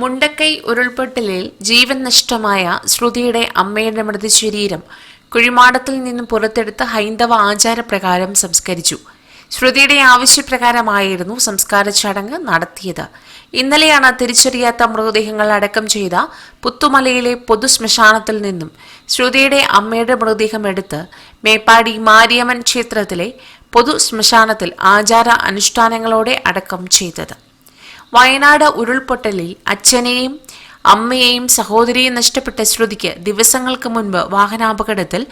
മുണ്ടക്കൈ ഉരുൾപൊട്ടലിൽ ജീവൻ നഷ്ടമായ ശ്രുതിയുടെ അമ്മയുടെ മൃതശരീരം കുഴിമാടത്തിൽ നിന്നും പുറത്തെടുത്ത് ഹൈന്ദവ ആചാരപ്രകാരം സംസ്കരിച്ചു. ശ്രുതിയുടെ ആവശ്യപ്രകാരമായിരുന്നു സംസ്കാര ചടങ്ങ് നടത്തിയത്. ഇന്നലെയാണ് തിരിച്ചറിയാത്ത മൃതദേഹങ്ങൾ അടക്കം ചെയ്ത പുത്തുമലയിലെ പൊതു ശ്മശാനത്തിൽ നിന്നും ശ്രുതിയുടെ അമ്മയുടെ മൃതദേഹം എടുത്ത് മേപ്പാടി മാരിയമ്മൻ ക്ഷേത്രത്തിലെ പൊതു ശ്മശാനത്തിൽ ആചാര അനുഷ്ഠാനങ്ങളോടെ അടക്കം ചെയ്തത്. വയനാട് ഉരുൾപൊട്ടലിൽ അച്ഛനെയും അമ്മയെയും സഹോദരിയെയും നഷ്ടപ്പെട്ട ശ്രുതിക്ക് ദിവസങ്ങൾക്ക് മുൻപ് വാഹനാപകടത്തിൽ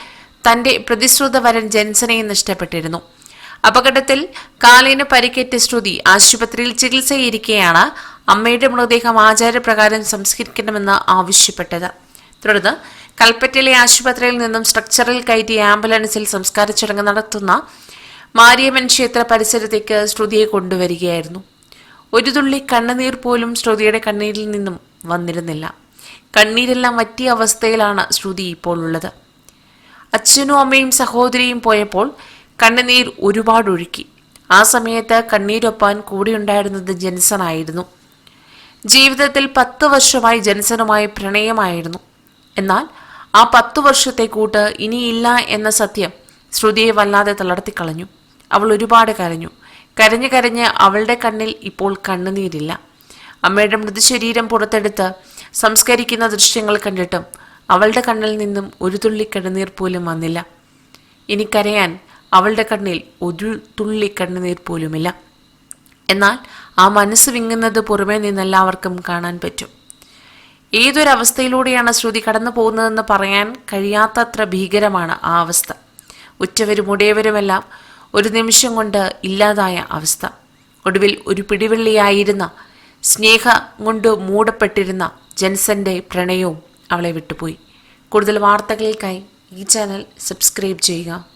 തന്റെ പ്രതിശ്രുത വരൻ ജെൻസനെയും നഷ്ടപ്പെട്ടിരുന്നു. അപകടത്തിൽ കാലിന് പരിക്കേറ്റ ശ്രുതി ആശുപത്രിയിൽ ചികിത്സയിരിക്കെയാണ് അമ്മയുടെ മൃതദേഹം ആചാരപ്രകാരം സംസ്കരിക്കണമെന്ന് ആവശ്യപ്പെട്ടത്. തുടർന്ന് കൽപ്പറ്റയിലെ ആശുപത്രിയിൽ നിന്നും സ്ട്രക്ചറിൽ കയറ്റിയ ആംബുലൻസിൽ സംസ്കാര ചടങ്ങ് നടത്തുന്ന മാരിയമ്മൻ ക്ഷേത്ര പരിസരത്തേക്ക് ശ്രുതിയെ കൊണ്ടുവരികയായിരുന്നു. ഒരു തുള്ളി കണ്ണുനീർ പോലും ശ്രുതിയുടെ കണ്ണീരിൽ നിന്നും വന്നിരുന്നില്ല. കണ്ണീരെല്ലാം വറ്റിയ അവസ്ഥയിലാണ് ശ്രുതി ഇപ്പോൾ ഉള്ളത്. അച്ഛനും അമ്മയും സഹോദരിയും പോയപ്പോൾ കണ്ണുനീർ ഒരുപാട് ഒഴുക്കി ആ സമയത്ത് കണ്ണീരൊപ്പാൻ കൂടെയുണ്ടായിരുന്നത് ജെൻസൺ ആയിരുന്നു ജീവിതത്തിൽ പത്ത് വർഷമായി ജെൻസനുമായി പ്രണയമായിരുന്നു. എന്നാൽ ആ പത്തു വർഷത്തെ കൂട്ട് ഇനിയില്ല എന്ന സത്യം ശ്രുതിയെ വല്ലാതെ തളർത്തിക്കളഞ്ഞു. അവൾ ഒരുപാട് കരഞ്ഞു. കരഞ്ഞു കരഞ്ഞ് അവളുടെ കണ്ണിൽ ഇപ്പോൾ കണ്ണുനീരില്ല. അമ്മയുടെ മൃതശരീരം പുറത്തെടുത്ത് സംസ്കരിക്കുന്ന ദൃശ്യങ്ങൾ കണ്ടിട്ടും അവളുടെ കണ്ണിൽ നിന്നും ഒരു തുള്ളി കണ്ണുനീർ പോലും വന്നില്ല. ഇനി കരയാൻ അവളുടെ കണ്ണിൽ ഒരു തുള്ളി കണ്ണുനീർ പോലുമില്ല. എന്നാൽ ആ മനസ്സ് വിങ്ങുന്നത് പുറമേ നിന്നെല്ലാവർക്കും കാണാൻ പറ്റും. ഏതൊരവസ്ഥയിലൂടെയാണ് ശ്രുതി കടന്നു പോകുന്നതെന്ന് പറയാൻ കഴിയാത്തത്ര ഭീകരമാണ് ആ അവസ്ഥ. ഉച്ചവരും ഉടയവരുമെല്ലാം ഒരു നിമിഷം കൊണ്ട് ഇല്ലാതായ അവസ്ഥ. ഒടുവിൽ ഒരു പിടിവെള്ളിയായിരുന്ന സ്നേഹ കൊണ്ട് മൂടപ്പെട്ടിരുന്ന ജെൻസന്റെ പ്രണയവും അവളെ വിട്ടുപോയി. കൂടുതൽ വാർത്തകൾക്കായി ഈ ചാനൽ സബ്സ്ക്രൈബ് ചെയ്യുക.